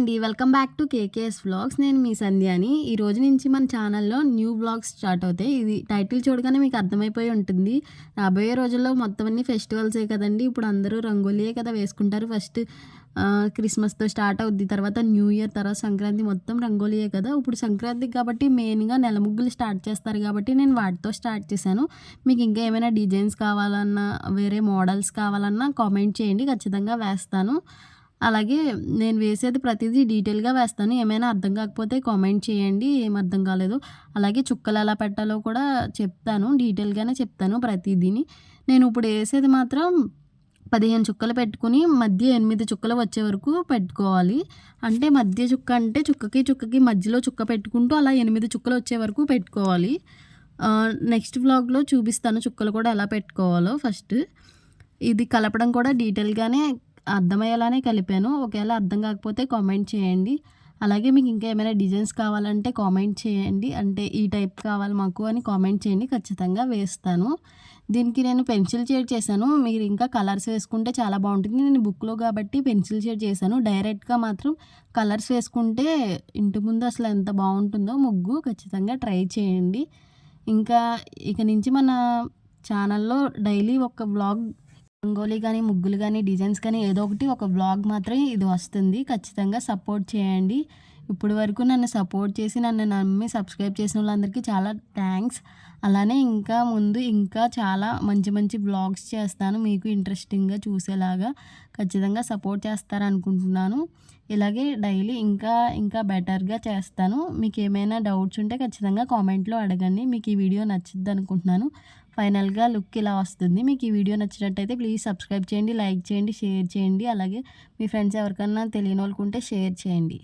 అండి. Welcome back to KKS vlogs. నేను మీ సంధ్యాని. ఈ రోజు నుంచి మన ఛానల్లో న్యూ వ్లాగ్స్ స్టార్ట్ అవుతాయి. ఇది టైటిల్ చూడగానే మీకు అర్థమైపోయి ఉంటుంది. రాబోయే రోజుల్లో మొత్తం అన్ని ఫెస్టివల్సే కదండి. ఇప్పుడు అందరూ రంగోలియే కదా వేసుకుంటారు. ఫస్ట్ క్రిస్మస్తో స్టార్ట్ అవుద్ది. తర్వాత న్యూ ఇయర్ తర్వాత సంక్రాంతి మొత్తం రంగోలియే కదా. ఇప్పుడు సంక్రాంతి కాబట్టి మెయిన్గా నెల ముగ్గులు స్టార్ట్ చేస్తారు కాబట్టి నేను వాటితో స్టార్ట్ చేశాను. మీకు ఇంకా ఏమైనా డిజైన్స్ కావాలన్నా వేరే మోడల్స్ కావాలన్నా కామెంట్ చేయండి. ఖచ్చితంగా వేస్తాను. అలాగే నేను వేసేది ప్రతిదీ డీటెయిల్గా వేస్తాను. ఏమైనా అర్థం కాకపోతే కామెంట్ చేయండి. ఏం అర్థం కాలేదు. అలాగే చుక్కలు ఎలా పెట్టాలో కూడా చెప్తాను. డీటెయిల్గానే చెప్తాను ప్రతిదీని. నేను ఇప్పుడు వేసేది మాత్రం పదిహేను చుక్కలు పెట్టుకుని మధ్య ఎనిమిది చుక్కలు వచ్చే వరకు పెట్టుకోవాలి. అంటే మధ్య చుక్క అంటే చుక్కకి చుక్కకి మధ్యలో చుక్క పెట్టుకుంటూ అలా ఎనిమిది చుక్కలు వచ్చే వరకు పెట్టుకోవాలి. నెక్స్ట్ వ్లాగ్లో చూపిస్తాను చుక్కలు కూడా ఎలా పెట్టుకోవాలో ఫస్ట్. ఇది కలపడం కూడా డీటెయిల్గానే అర్థమయ్యేలానే కలిపాను. ఒకవేళ అర్థం కాకపోతే కామెంట్ చేయండి. అలాగే మీకు ఇంకా ఏమైనా డిజైన్స్ కావాలంటే కామెంట్ చేయండి. అంటే ఈ టైప్ కావాలి మాకు అని కామెంట్ చేయండి. ఖచ్చితంగా వేస్తాను. దీనికి నేను పెన్సిల్ షేడ్ చేశాను. మీరు ఇంకా కలర్స్ వేసుకుంటే చాలా బాగుంటుంది. నేను బుక్లో కాబట్టి పెన్సిల్ షేడ్ చేశాను. డైరెక్ట్గా మాత్రం కలర్స్ వేసుకుంటే ఇంటి ముందు అసలు ఎంత బాగుంటుందో ముగ్గు ఖచ్చితంగా ట్రై చేయండి. ఇంకా ఇక నుంచి మన ఛానల్లో డైలీ ఒక బ్లాగ్ రంగోలీ కానీ ముగ్గులు కానీ డిజైన్స్ కానీ ఏదో ఒకటి ఒక బ్లాగ్ మాత్రమే ఇది వస్తుంది. ఖచ్చితంగా సపోర్ట్ చేయండి. ఇప్పుడు వరకు నన్ను సపోర్ట్ చేసి నన్ను నమ్మి సబ్స్క్రైబ్ చేసిన వాళ్ళందరికీ చాలా థ్యాంక్స్. అలానే ఇంకా ముందు ఇంకా చాలా మంచి మంచి బ్లాగ్స్ చేస్తాను. మీకు ఇంట్రెస్టింగ్గా చూసేలాగా ఖచ్చితంగా సపోర్ట్ చేస్తారనుకుంటున్నాను. ఇలాగే డైలీ ఇంకా ఇంకా బెటర్గా చేస్తాను. మీకు ఏమైనా డౌట్స్ ఉంటే ఖచ్చితంగా కామెంట్లో అడగండి. మీకు ఈ వీడియో నచ్చుద్ది అనుకుంటున్నాను ఫైనల్గా లుక్ ఇలా వస్తుంది. మీకు ఈ వీడియో నచ్చినట్టయితే ప్లీజ్ సబ్స్క్రైబ్ చేయండి లైక్ చేయండి షేర్ చేయండి. అలాగే మీ ఫ్రెండ్స్ ఎవరికన్నా తెలియని వాళ్ళకుంటే షేర్ చేయండి.